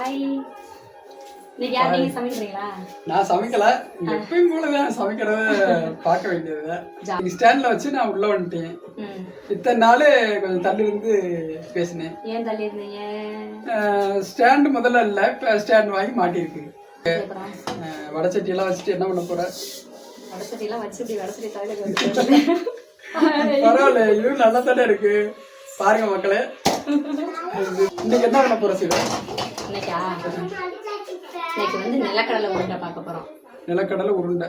Hi இன்னைக்கு யார் நீங்க சமைக்கிறீங்களா? நான் சமைக்கல. எப்பயும் போல தான் சமைக்கிறத பார்க்க வேண்டியது. ஸ்டாண்ட்ல வச்சு நான் உள்ள வந்துட்டேன். இத்தனை நாள் கொஞ்சம் தள்ளி இருந்து பேசினேன். ஏன் தள்ளி இருந்தீங்க ஸ்டாண்டு முதல்ல இல்லை இப்போ ஸ்டாண்ட் வாங்கி அஹ் வடச்சட்டி எல்லாம் வச்சுட்டு என்ன பண்ண போற? வச்சு இப்படி தலையில பரவாயில்ல இதுவும் நல்லா தானே இருக்கு. பாருங்க மக்களே. இன்னைக்கு என்ன பண்ண போற சிவா இன்னைக்கா இன்னைக்கு வந்து நிலக்கடலை உருண்டை பார்க்க போறோம். நிலக்கடலை உருண்டை.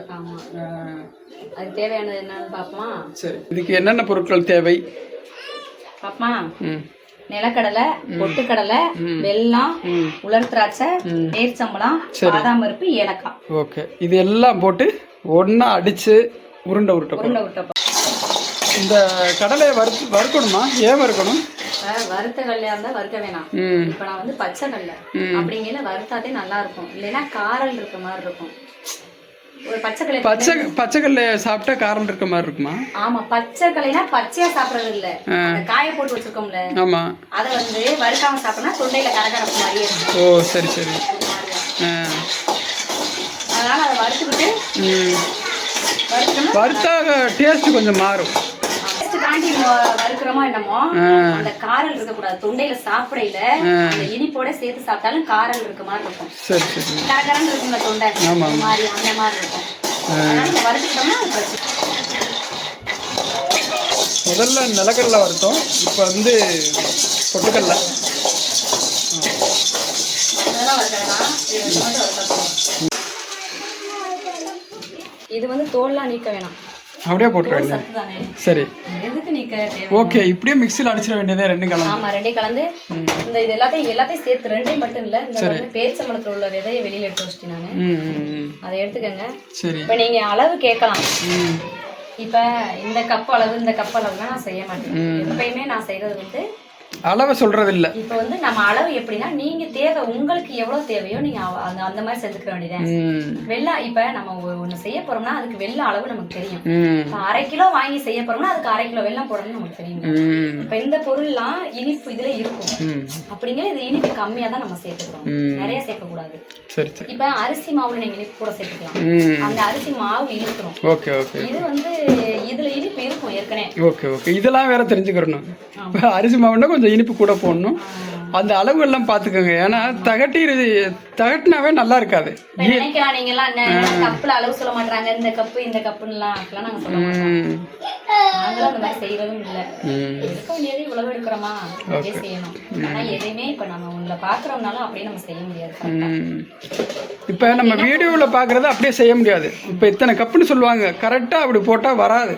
அதுக்கு தேவையானது என்னன்னு பார்ப்போமா? சரி. இதுக்கு என்னென்ன பொருட்கள் தேவை? பாப்பமா ம். நிலக்கடலை பொட்டுக்கடலை வெல்லம் உலர் திராட்சை நேர்ச்சம்பளம் பாதாம் பருப்பு ஏலக்காய். ஓகே. இது எல்லாம் போட்டு ஒன்றா அடிச்சு உருண்டை உருட்டை. உருண்டை விட்ட இந்த கடலையை வறுத்து வறுக்கணுமா? ஏன் வறுக்கணும்? வறுத்த கல்லையா இருந்தா வறுக்க வேணாம். இப்ப நான் வந்து பச்சை கடலை அப்படிங்கல வறுத்தாதே நல்லா இருக்கும். இல்லைன்னா காரல் இருக்க மாதிரி இருக்கும். ஒரு பச்சை கடலை பச்சை பச்சை கடலையை சாப்பிட்டா காரம் இருக்க மாதிரி இருக்குமா? ஆமா பச்சை கலைனா பச்சையா சாப்பிடுறது இல்ல காய போட்டு வச்சிருக்கோம்ல. ஆமாம் அதை வந்து வறுக்காம சாப்பிட்டோம்னா தொண்டையில கரகரப்பு மாதிரியே இருக்கும். ஓ சரி சரி. அதனால அதை வறுத்துக்கிட்டு வறுத்தா டேஸ்ட் கொஞ்சம் மாறும். தாண்டி வறுக்கிறோமோ என்னமோ அந்த காரல் இருக்கக்கூடாது. தொண்டையில சாப்பிடையில அந்த இனிப்போட சேர்த்து சாப்பிட்டாலும் காரல் இருக்க மாதிரி இருக்கும். சரி சரி. கரகரன்னு இருக்கும்ல தொண்டை. மாதிரி அந்த மாதிரி இருக்கும். அதனால பிரச்சனை. முதல்ல நிலக்கடலை வறுத்தோம். இப்போ வந்து பொட்டுக்கடலை. இது வந்து தோல்லாம் நீக்க வேணாம். அப்படியே போட்டுற வேண்டியது. சரி. ஓகே இப்படியே மிக்சியில் அடிச்சிட வேண்டியதே ரெண்டு கலந்து. ஆமா ரெண்டையும் கலந்து. இந்த இது எல்லாத்தையும் எல்லாத்தையும் சேர்த்து ரெண்டையும் மட்டும் இல்ல இந்த பேரிச்சம்பழத்துல உள்ள விதையை வெளியில எடுத்து வச்சிட்டேன் நானு. அதை எடுத்துக்கங்க. சரி. இப்ப நீங்க அளவு கேட்கலாம். இப்ப இந்த கப் அளவு இந்த கப் அளவுனா நான் செய்ய மாட்டேன். எப்பயுமே நான் செய்யறது வந்து அளவை சொல்றது இல்ல இப்ப வந்து நம்ம அளவு எப்படின்னா நீங்க தேவை உங்களுக்கு எவ்வளவு தேவையோ நீங்க அந்த அந்த மாதிரி செஞ்சுக்க வேண்டியது ம். வெள்ளம் இப்ப நம்ம ஒண்ணு செய்ய போறோம்னா அதுக்கு வெள்ள அளவு நமக்கு தெரியும். அரை கிலோ வாங்கி செய்ய போறோம்னா அதுக்கு அரை கிலோ வெல்லம் போடணும்னு நமக்கு தெரியும். இப்ப இந்த பொருள்லாம் இனிப்பு இதுல இருக்கும். அப்படிங்கிற இது இனிப்பு கம்மியா தான் நம்ம சேர்த்துக்கிறோம். நிறைய சேர்க்க கூடாது இப்ப அரிசி மாவுல நீங்க இனிப்பு கூட சேர்த்துக்கலாம். அந்த அரிசி மாவு இனிக்கிறோம் ஓகே ஓகே. இது வந்து இதுல இனிப்பு இருக்கும் ஏற்கனவே. Okay okay. இதெல்லாம் வேற தெரிஞ்சுக்கிறணும். அரிசி மாவுன்னா கொஞ்சம் இனிப்பு கூட போடணும். அந்த அளவுகள்லாம் பார்த்துக்கோங்க ஏன்னா தகட்டி தகட்டினாவே நல்லா இருக்காது. இப்ப நம்ம வீடியோவில் பார்க்குறத அப்படியே செய்ய முடியாது. இப்போ இத்தனை கப்புன்னு சொல்லுவாங்க. கரெக்டாக அப்படி போட்டால் வராது.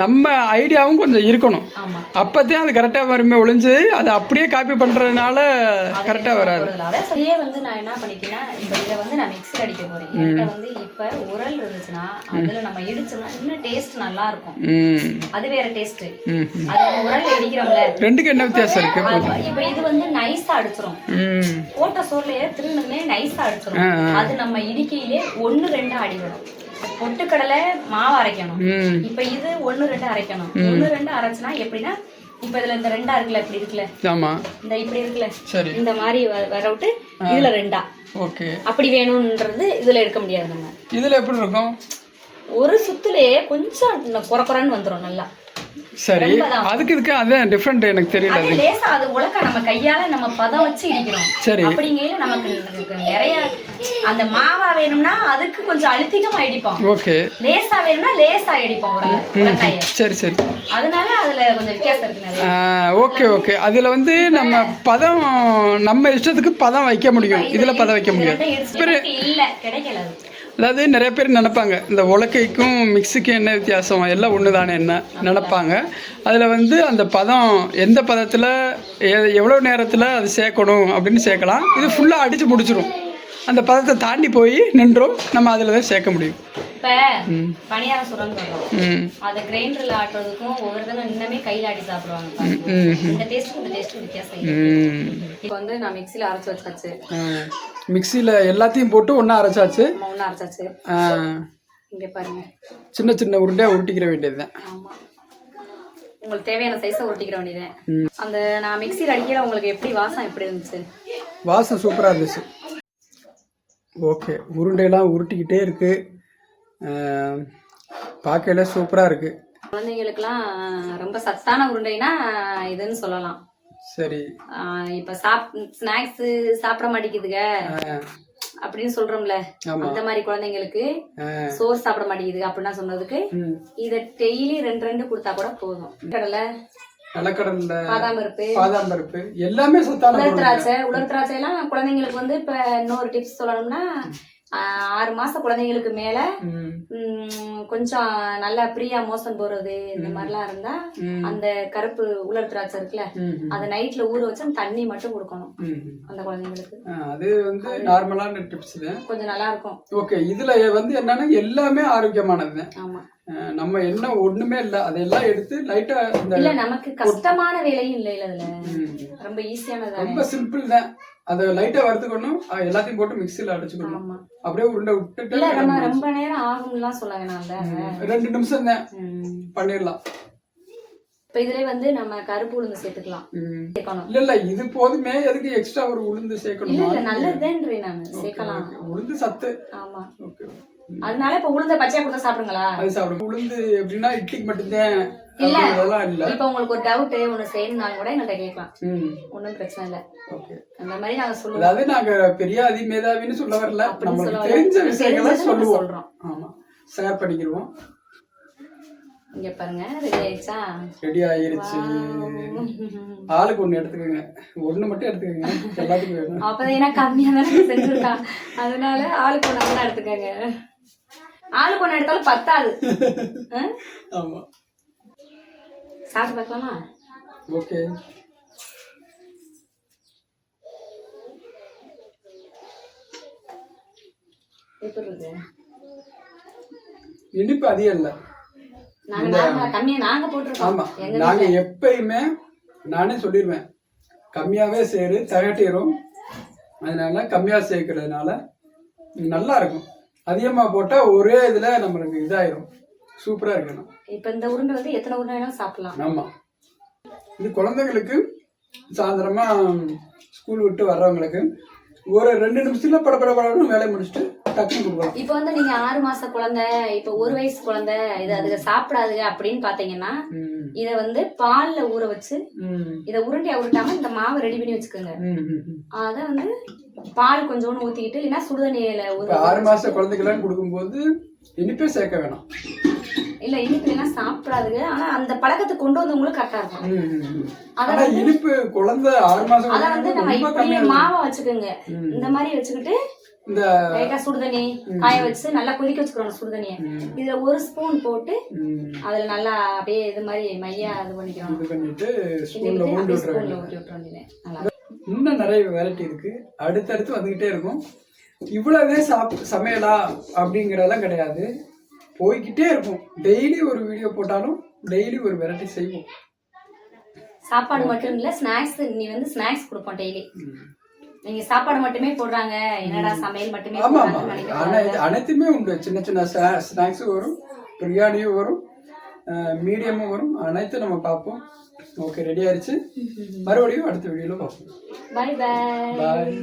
நம்ம ஐடியாவும் கொஞ்சம் இருக்கணும். அப்போதான் அது கரெக்டாக வருமே ஒளிஞ்சு அதை அப்படியே காப்பி பண்ணுறதுனால கரெக்டாக வராது. இதே வந்து நான் என்ன பண்ணிட்டேன்னா இப்ப இதை வந்து நான் மிக்ஸி அடிக்க போறேன். என்கிட்ட வந்து இப்ப உரல் இருந்துச்சுன்னா அதுல நம்ம இடிச்சோம்னா இன்னும் டேஸ்ட் நல்லா இருக்கும். அது வேற டேஸ்ட் அது உரல்ல இடிக்கிறோம்ல. ரெண்டுக்கு என்ன வித்தியாசம் இருக்கு? இப்ப இது வந்து நைஸா அடிச்சிரும். போட்ட சோர்லயே திருநமே நைஸா அடிச்சிரும். அது நம்ம இடிக்கையிலே ஒண்ணு ரெண்டா அடிக்கணும். பொட்டுக்கடலை மாவு அரைக்கணும். இப்ப இது ஒண்ணு ரெண்டு அரைக்கணும். ஒண்ணு ரெண்டு அரைச்சுனா எப்படின்னா இப்ப இதுல இந்த ரெண்டா இருக்குல்ல இப்படி இருக்குல்ல? ஆமாம் இந்த இப்படி இருக்குல்ல? சரி. இந்த மாதிரி வர விட்டு இதுல ரெண்டா. ஓகே. அப்படி வேணும்ன்றது இதுல எடுக்க முடியாது நம்ம. இதில் எப்படி இருக்கும்? ஒரு சுத்துலயே கொஞ்சம் குறை குறைன்னு வந்துரும் நல்லா. சரி அதுக்கு இதுக்கு அதான் டிஃப்ரெண்ட் எனக்கு தெரியல அது லேசா அது உலக்க நம்ம கையால நம்ம பதம் வச்சு இடிக்கிறோம். சரி. அப்படிங்கையில நமக்கு நிறைய அந்த மாவா வேணும்னா அதுக்கு கொஞ்சம் அழுத்திகமா இடிப்போம் ஓகே. லேசா வேணும்னா லேசா இடிப்போம் ஒரு சரி சரி. அதனால அதுல கொஞ்சம் வித்தியாசம் இருக்கு ஓகே ஓகே. அதில் வந்து நம்ம பதம் நம்ம இஷ்டத்துக்கு பதம் வைக்க முடியும். இதில் பதம் வைக்க முடியும் இல்ல கிடைக்கல அதாவது நிறைய பேர் நினைப்பாங்க இந்த உலக்கைக்கும் மிக்ஸிக்கும் என்ன வித்தியாசம்? எல்லாம் ஒன்று தானே என்ன? நினைப்பாங்க. அதில் வந்து அந்த பதம் எந்த பதத்தில் எவ்வளோ நேரத்தில் அது சேர்க்கணும் அப்படின்னு சேர்க்கலாம். இது ஃபுல்லாக அடித்து முடிச்சிடும் அந்த பதத்தை தாண்டி போய் நின்றோம். நம்ம அதில் தான் சேர்க்க முடியும். இப்ப பணியாரம் சுரந்து வரும் ம். அதை கிரைண்டர்ல ஆட்டுறதுக்கும் ஒவ்வொருத்தங்க இன்னமே கையில ஆட்டி சாப்பிடுவாங்க பாருங்க. ம். இந்த டேஸ்ட் இந்த டேஸ்ட் வித்தியாசம் இருக்கு. ம். இப்போ வந்து நான் மிக்ஸில அரைச்சு வச்சாச்சு. மிக்சியில் எல்லாத்தையும் போட்டு ஒன்றா அரைச்சாச்சு. ஒண்ணு அரைச்சாச்சு. இங்க பாருங்க. சின்ன சின்ன உருண்டையாக உருட்டிக்கிற வேண்டியது தான் ஆமா. உங்களுக்கு தேவையான சைஸை ஒட்டிக்கிற வேண்டியது அந்த நான் மிக்ஸியில் அடிக்கல உங்களுக்கு எப்படி வாசம் எப்படி இருந்துச்சு? வாசம் சூப்பராக இருந்துச்சு. ஓகே உருண்டையெல்லாம் உருட்டிக்கிட்டே இருக்கு. அஹ், பார்க்கையில சூப்பராக இருக்கு. குழந்தைங்களுக்குலாம் ரொம்ப சத்தான உருண்டைனா இதுன்னு சொல்லலாம். சரி. இப்ப சாப் ஸ்நாக்ஸ் சாப்பிட மாட்டேங்குதுங்க அப்படின்னு சொல்றோம்ல. அந்த மாதிரி குழந்தைங்களுக்கு சோறு சாப்பிட மாட்டேங்குது அப்படின்னா சொன்னதுக்கு. இத டெய்லி ரெண்டு ரெண்டு கொடுத்தா கூட போதும். கடலை நிலக்கடல்ல பாதாம் பருப்பு. பாதாம் பருப்பு. எல்லாமே சத்தான உலர் திராட்சை உலர் திராட்சை எல்லாம் குழந்தைங்களுக்கு வந்து இப்ப இன்னொரு டிப்ஸ் சொல்லணும்னா ஆறு மாசம் குழந்தைங்களுக்கு மேல கொஞ்சம் நல்லா பிரியா மோசம் போறது இந்த மாதிரிலாம் இருந்தா அந்த கருப்பு உலர் திராட்சை இருக்குல்ல அதை நைட்ல ஊற வச்சு தண்ணி மட்டும் கொடுக்கணும். அந்த குழந்தைங்களுக்கு. அது வந்து நார்மலான டிப்ஸ் கொஞ்சம் நல்லா இருக்கும். ஓகே இதுல வந்து என்னன்னா எல்லாமே ஆரோக்கியமானது ஆமா. நம்ம என்ன ஒண்ணுமே இல்ல. அதெல்லாம் எடுத்து லைட்டா இல்ல நமக்கு கஷ்டமான வேலையும் இல்ல இல்ல அதுல. ரொம்ப ஈஸியானது ரொம்ப சிம்பிள் தான். அதை லைட்டா வறுத்துக்கணும். எல்லாத்தையும் போட்டு மிக்ஸில அடிச்சுக்கணும். அப்படியே உருண்டை விட்டுட்டு இல்ல நம்ம ரொம்ப நேரம் ஆகும்லாம் சொல்ல வேணாம்ல ரெண்டு நிமிஷம் தான். பண்ணிடலாம். இப்ப இதுல வந்து நம்ம கருப்பு உளுந்து சேர்த்துக்கலாம். இல்ல இல்ல இது போதுமே. எதுக்கு எக்ஸ்ட்ரா ஒரு உளுந்து சேர்க்கணுமா இல்ல நல்லதுன்றேன் நான். சேர்க்கலாம். உளுந்து சத்து. ஆமா. ஓகே. அதனால இப்ப உளுந்த பச்சையா கொடுத்தா சாப்பிடுங்களா? அது சாப்பிடும் உளுந்து எப்படின்னா இட்லிக்கு மட்டும்தான் இல்ல. இப்ப உங்களுக்கு ஒரு டவுட் ஒண்ணு செய்யணும்னாலும் கூட எங்கள்கிட்ட கேட்கலாம். ம். ஒண்ணும் பிரச்சனை இல்ல. ஓகே. அந்த மாதிரி நாங்க சொல்லுவோம். அதாவது நாங்க பெரிய அதிமேதாவின்னு சொல்ல வரல. நம்மளுக்கு. தெரிஞ்ச விஷயங்களை சொல்லுவோம். சொல்றோம். ஆமா. ஷேர் பண்ணிக்கிடுவோம் இங்க பாருங்க ரெடி ஆயிடுச்சா? ரெடி ஆயிருச்சு. ஆளுக்கு ஒண்ணு எடுத்துக்கோங்க. ஒண்ணு மட்டும் எடுத்துக்கோங்க. எல்லாத்துக்கும் வேணும். அப்பதான் ஏன்னா கம்மியா தானே செஞ்சிருக்கா அதனால ஆளுக்கு ஒண்ணு எடுத்துக்கங்க. ஆளுக்கு ஒண்ணு எடுத்தாலும் பத்தாது? ஆமா. சாப்பிட்டு பார்க்கலாமா? ஓகே. எப்படி இருக்கு இனிப்பு அதிகம் இல்ல. நாங்க எப்பயுமே நானே சொல்லிடுவேன் கம்மியாவே சேரு தகட்டிரும். அதனால கம்மியா சேர்க்கறதுனால நல்லா இருக்கும். அதிகமா போட்டா ஒரே இதுல நம்மளுக்கு இதாயிரும். சூப்பரா இருக்கணும் இப்ப இந்த உருண்டை வந்து எத்தனை உருண்டை வேணாலும் சாப்பிடலாம். ஆமா. இது குழந்தைங்களுக்கு சாயந்தரமா ஸ்கூல் விட்டு வர்றவங்களுக்கு ஒரு ரெண்டு நிமிஷத்துல படபட படன்னு வேலையை முடிச்சுட்டு இப்ப வந்து நீங்க ஆறு மாச குழந்தை இப்ப ஒரு வயசு குழந்தை இது அதுக சாப்பிடாதுங்க அப்படின்னு பாத்தீங்கன்னா இத வந்து பால்ல ஊற வச்சு இத உருண்டையா உருட்டாம இந்த மாவை ரெடி பண்ணி வச்சுக்கோங்க. அத வந்து பால் கொஞ்சோண்டு ஊத்திக்கிட்டு இல்லைன்னா சுடுதண்ணியில இப்ப ஆறு மாச குழந்தைக்கெல்லாம் கொடுக்கும்போது இனிப்பே சேர்க்க வேணாம். இல்ல இனிப்பு எல்லாம் சாப்பிடாதுங்க. ஆனா அந்த பழக்கத்தை கொண்டு வந்தவங்களும் கரெக்டா இருக்கும் ம், ம், ம். அத ஆனா இனிப்பு குழந்தை ஆறு மாசம் அத வந்து நம்ம இப்படியே. மாவை வச்சுக்கோங்க. இந்த மாதிரி வச்சுக்கிட்டு இந்த லைட்டா சுடுதண்ணி காய வச்சு நல்லா கொதிக்க வச்சுக்கிறோம் சுடுதண்ணிய. இதுல ஒரு ஸ்பூன் போட்டு அதுல நல்லா அப்படியே இது மாதிரி மையா இது பண்ணிக்கிறோம். இது பண்ணிட்டு ஸ்பூன்ல ஊண்டி அப்படியே விட்டுற ஸ்பூன்ல வேண்டியது. ஊற்றி விட்டுற வேண்டியது நல்லா. இன்னும் நிறைய வெரைட்டி இருக்கு. அடுத்தடுத்து வந்துகிட்டே இருக்கும். இவ்வளவே சாப் சமையலா அப்படிங்கறதெல்லாம் கிடையாது. போய்கிட்டே இருக்கும். டெய்லி ஒரு வீடியோ போட்டாலும் டெய்லி ஒரு வெரைட்டி செய்வோம். சாப்பாடு மட்டும் இல்ல ஸ்நாக்ஸ் நீ வந்து ஸ்நாக்ஸ் கொடுப்போம் டெய்லி. நீங்க சாப்பாடு மட்டுமே போடுறாங்க. என்னடா சமையல் மட்டுமே ஆமா ஆமா. அனைத்துமே உண்டு. சின்ன சின்ன ஸ்நாக்ஸும் வரும் பிரியாணியும் வரும் மீடியமும் வரும். அனைத்தும் நம்ம பார்ப்போம். ஓகே ரெடி ஆயிடுச்சு மறுபடியும் அடுத்த வீடியோல பார்ப்போம். பாய் பாய் பாய்